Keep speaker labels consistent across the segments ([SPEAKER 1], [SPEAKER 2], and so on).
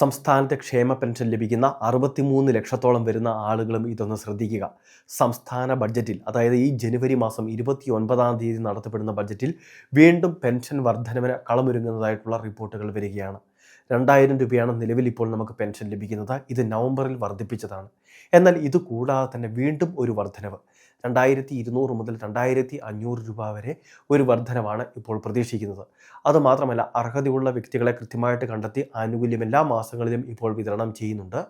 [SPEAKER 1] സംസ്ഥാനത്തെ ക്ഷേമ പെൻഷൻ ലഭിക്കുന്ന അറുപത്തിമൂന്ന് ലക്ഷത്തോളം വരുന്ന ആളുകളും ഇതൊന്ന് ശ്രദ്ധിക്കുക. സംസ്ഥാന ബഡ്ജറ്റിൽ അതായത് ഈ ജനുവരി മാസം ഇരുപത്തി ഒൻപതാം തീയതി നടത്തപ്പെടുന്ന ബഡ്ജറ്റിൽ വീണ്ടും പെൻഷൻ വർധനവിന് കളമൊരുങ്ങുന്നതായിട്ടുള്ള റിപ്പോർട്ടുകൾ വരികയാണ്. രണ്ടായിരം രൂപയാണ് നിലവിൽ ഇപ്പോൾ നമുക്ക് പെൻഷൻ ലഭിക്കുന്നത്. ഇത് നവംബറിൽ വർദ്ധിപ്പിച്ചതാണ്. എന്നാൽ ഇത് കൂടാതെ തന്നെ വീണ്ടും ഒരു വർധനവ്. രണ്ടായിരത്തി ഇരുന്നൂറ് മുതൽ രണ്ടായിരത്തി അഞ്ഞൂറ് രൂപ വരെ ഒരു വർധനവാണ് ഇപ്പോൾ പ്രതീക്ഷിക്കുന്നത്. അതുമാത്രമല്ല അർഹതയുള്ള വ്യക്തികളെ കൃത്യമായിട്ട് കണ്ടെത്തി ആനുകൂല്യം എല്ലാ മാസങ്ങളിലും ഇപ്പോൾ വിതരണം ചെയ്യുന്നുണ്ട്.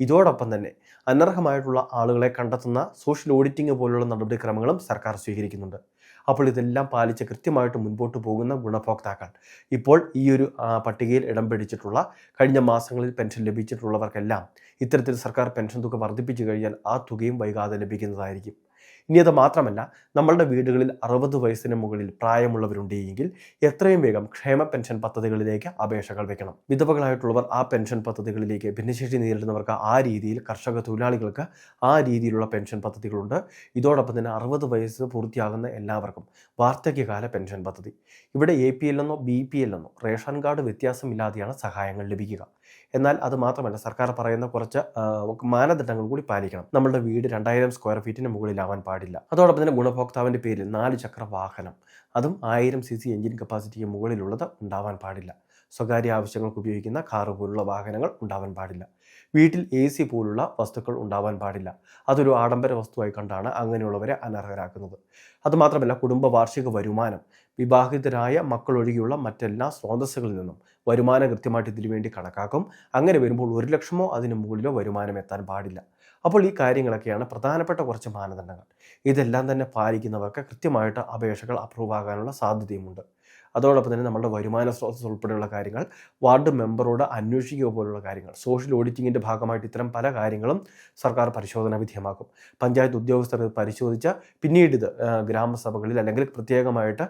[SPEAKER 1] ഇതോടൊപ്പം തന്നെ അനർഹമായിട്ടുള്ള ആളുകളെ കണ്ടെത്തുന്ന സോഷ്യൽ ഓഡിറ്റിംഗ് പോലുള്ള നടപടിക്രമങ്ങളും സർക്കാർ സ്വീകരിക്കുന്നുണ്ട്. അപ്പോൾ ഇതെല്ലാം പാലിച്ച് കൃത്യമായിട്ട് മുൻപോട്ട് പോകുന്ന ഗുണഭോക്താക്കൾ. ഇപ്പോൾ ഈ ഒരു പട്ടികയിൽ ഇടം പിടിച്ചിട്ടുള്ള കഴിഞ്ഞ മാസങ്ങളിൽ പെൻഷൻ ലഭിച്ചിട്ടുള്ളവർക്കെല്ലാം ഇത്തരത്തിൽ സർക്കാർ പെൻഷൻ തുക വർദ്ധിപ്പിച്ചു കഴിഞ്ഞാൽ ആ തുകയും വൈകാതെ ലഭിക്കുന്നതായിരിക്കും. ഇനി അത് മാത്രമല്ല നമ്മളുടെ വീടുകളിൽ അറുപത് വയസ്സിന് മുകളിൽ പ്രായമുള്ളവരുണ്ട് എങ്കിൽ എത്രയും വേഗം ക്ഷേമ പെൻഷൻ പദ്ധതികളിലേക്ക് അപേക്ഷകൾ വെക്കണം. വിധവകളായിട്ടുള്ളവർ ആ പെൻഷൻ പദ്ധതികളിലേക്ക് ഭിന്നശേഷി നേരിടുന്നവർക്ക് ആ രീതിയിൽ കർഷക തൊഴിലാളികൾക്ക് ആ രീതിയിലുള്ള പെൻഷൻ പദ്ധതികളുണ്ട്. ഇതോടൊപ്പം തന്നെ അറുപത് വയസ്സ് പൂർത്തിയാകുന്ന എല്ലാവർക്കും വാർദ്ധക്യകാല പെൻഷൻ പദ്ധതി. ഇവിടെ എ പി എൽ എന്നോ ബി പി എൽ എന്നോ റേഷൻ കാർഡ് വ്യത്യാസമില്ലാതെയാണ് സഹായങ്ങൾ ലഭിക്കുക. എന്നാൽ അത് മാത്രമല്ല സർക്കാർ പറയുന്ന കുറച്ച് മാനദണ്ഡങ്ങൾ കൂടി പാലിക്കണം. നമ്മളുടെ വീട് രണ്ടായിരം സ്ക്വയർ ഫീറ്റിന് മുകളിലാവാൻ പാടില്ല. അതോടൊപ്പം തന്നെ ഗുണഭോക്താവിന്റെ പേരിൽ നാല് ചക്ര വാഹനം അതും ആയിരം സി സി എഞ്ചിൻ കപ്പാസിറ്റിക്ക് മുകളിലുള്ളത് ഉണ്ടാവാൻ പാടില്ല. സ്വകാര്യ ആവശ്യങ്ങൾക്ക് ഉപയോഗിക്കുന്ന കാറ് പോലുള്ള വാഹനങ്ങൾ ഉണ്ടാവാൻ പാടില്ല. വീട്ടിൽ എ സി പോലുള്ള വസ്തുക്കൾ ഉണ്ടാവാൻ പാടില്ല. അതൊരു ആഡംബര വസ്തുവായി കണ്ടാണ് അങ്ങനെയുള്ളവരെ അനർഹരാക്കുന്നത്. അതുമാത്രമല്ല കുടുംബ വാർഷിക വരുമാനം വിവാഹിതരായ മക്കളൊഴികെയുള്ള മറ്റെല്ലാ സ്രോതസ്സുകളിൽ നിന്നും വരുമാനം കൃത്യമായിട്ട് ഇതിനു വേണ്ടി കണക്കാക്കും. അങ്ങനെ വരുമ്പോൾ ഒരു ലക്ഷമോ അതിന് മുകളിലോ വരുമാനം എത്താൻ പാടില്ല. അപ്പോൾ ഈ കാര്യങ്ങളൊക്കെയാണ് പ്രധാനപ്പെട്ട കുറച്ച് മാനദണ്ഡങ്ങൾ. ഇതെല്ലാം തന്നെ പാലിക്കുന്നവർക്ക് കൃത്യമായിട്ട് അപേക്ഷകൾ അപ്രൂവ് ആകാനുള്ള സാധ്യതയുമുണ്ട്. അതോടൊപ്പം തന്നെ നമ്മുടെ വരുമാന സ്രോതസ് ഉൾപ്പെടെയുള്ള കാര്യങ്ങൾ വാർഡ് മെമ്പറോട് അന്വേഷിക്കുക പോലുള്ള കാര്യങ്ങൾ സോഷ്യൽ ഓഡിറ്റിങ്ങിന്റെ ഭാഗമായിട്ട് ഇത്തരം പല കാര്യങ്ങളും സർക്കാർ പരിശോധന വിധേയമാക്കും. പഞ്ചായത്ത് ഉദ്യോഗസ്ഥർ ഇത് പരിശോധിച്ച് പിന്നീട് ഇത് ഗ്രാമസഭകളിൽ അല്ലെങ്കിൽ പ്രത്യേകമായിട്ട്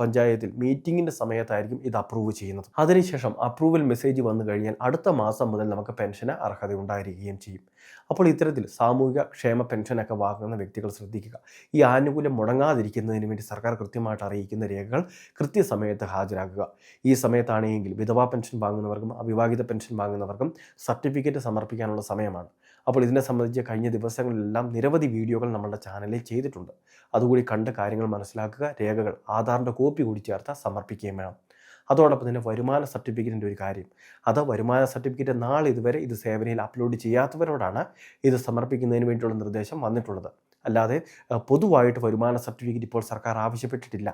[SPEAKER 1] പഞ്ചായത്തിൽ മീറ്റിങ്ങിന്റെ സമയത്തായിരിക്കും ഇത് അപ്രൂവ് ചെയ്യുന്നത്. അതിനുശേഷം അപ്രൂവൽ മെസ്സേജ് വന്നു കഴിഞ്ഞാൽ അടുത്ത മാസം മുതൽ നമുക്ക് പെൻഷന് അർഹത ഉണ്ടായിരിക്കുകയും ചെയ്യും. അപ്പോൾ ഇത്തരത്തിൽ സാമൂഹിക ക്ഷേമ പെൻഷനൊക്കെ വാങ്ങുന്ന വ്യക്തികൾ ശ്രദ്ധിക്കുക. ഈ ആനുകൂല്യം മുടങ്ങാതിരിക്കുന്നതിന് വേണ്ടി സർക്കാർ കൃത്യമായിട്ട് അറിയിക്കുന്ന രേഖകൾ കൃത്യസമയത്ത് ഹാജരാക്കുക. ഈ സമയത്താണെങ്കിൽ വിധവാ പെൻഷൻ വാങ്ങുന്നവർക്കും അവിവാഹിത പെൻഷൻ വാങ്ങുന്നവർക്കും സർട്ടിഫിക്കറ്റ് സമർപ്പിക്കാനുള്ള സമയമാണ്. അപ്പോൾ ഇതിനെ സംബന്ധിച്ച് കഴിഞ്ഞ ദിവസങ്ങളിലെല്ലാം നിരവധി വീഡിയോകൾ നമ്മളുടെ ചാനലിൽ ചെയ്തിട്ടുണ്ട്. അതുകൂടി കണ്ട കാര്യങ്ങൾ മനസ്സിലാക്കുക രേഖകൾ ആധാറിന്റെ കോപ്പി കൂടി ചേർത്ത് സമർപ്പിക്കുകയും വേണം. അതോടൊപ്പം തന്നെ വരുമാന സർട്ടിഫിക്കറ്റിന്റെ ഒരു കാര്യം. അത് വരുമാന സർട്ടിഫിക്കറ്റ് നാളെ ഇതുവരെ ഇത് സേവനയിൽ അപ്ലോഡ് ചെയ്യാത്തവരോടാണ് ഇത് സമർപ്പിക്കുന്നതിന് വേണ്ടിയുള്ള നിർദ്ദേശം വന്നിട്ടുള്ളത്. അല്ലാതെ പൊതുവായിട്ട് വരുമാന സർട്ടിഫിക്കറ്റ് ഇപ്പോൾ സർക്കാർ ആവശ്യപ്പെട്ടിട്ടില്ല.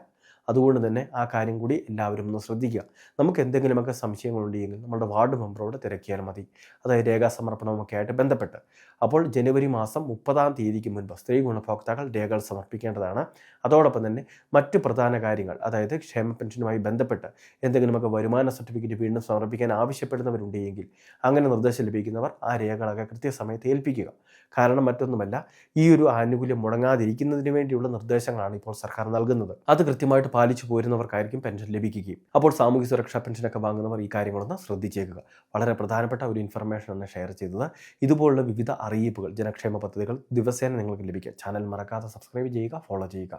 [SPEAKER 1] അതുകൊണ്ട് തന്നെ ആ കാര്യം കൂടി എല്ലാവരും ഒന്ന് ശ്രദ്ധിക്കുക. നമുക്ക് എന്തെങ്കിലുമൊക്കെ സംശയങ്ങളുണ്ടെങ്കിൽ നമ്മുടെ വാർഡ് മെമ്പറോട് തിരക്കിയാൽ മതി. അതായത് രേഖാസമർപ്പണമൊക്കെ ആയിട്ട് ബന്ധപ്പെട്ട്. അപ്പോൾ ജനുവരി മാസം മുപ്പതാം തീയതിക്ക് മുൻപ് സ്ത്രീ ഗുണഭോക്താക്കൾ രേഖകൾ സമർപ്പിക്കേണ്ടതാണ്. അതോടൊപ്പം തന്നെ മറ്റ് പ്രധാന കാര്യങ്ങൾ അതായത് ക്ഷേമ പെൻഷനുമായി ബന്ധപ്പെട്ട് എന്തെങ്കിലുമൊക്കെ വരുമാന സർട്ടിഫിക്കറ്റ് വീണ്ടും സമർപ്പിക്കാൻ ആവശ്യപ്പെടുന്നവരുണ്ടെങ്കിൽ അങ്ങനെ നിർദ്ദേശം ലഭിക്കുന്നവർ ആ രേഖകളൊക്കെ കൃത്യസമയത്ത് ഏൽപ്പിക്കുക. കാരണം മറ്റൊന്നുമല്ല ഈ ഒരു ആനുകൂല്യം മുടങ്ങാതിരിക്കുന്നതിന് വേണ്ടിയുള്ള നിർദ്ദേശങ്ങളാണ് ഇപ്പോൾ സർക്കാർ നൽകുന്നത്. അത് കൃത്യമായിട്ട് പാലിച്ചു പോരുന്നവർക്കായിരിക്കും പെൻഷൻ ലഭിക്കുകയും. അപ്പോൾ സാമൂഹ്യ സുരക്ഷാ പെൻഷനൊക്കെ വാങ്ങുന്നവർ ഈ കാര്യങ്ങളൊന്ന് ശ്രദ്ധിച്ചേക്കുക. വളരെ പ്രധാനപ്പെട്ട ഒരു ഇൻഫർമേഷൻ ആണ് ഷെയർ ചെയ്തത്. ഇതുപോലുള്ള വിവിധ അറിയിപ്പുകൾ ജനക്ഷേമ പദ്ധതികൾ ദിവസേന നിങ്ങൾക്ക് ലഭിക്കുക ചാനൽ മറക്കാതെ സബ്സ്ക്രൈബ് ചെയ്യുക ഫോളോ ചെയ്യുക.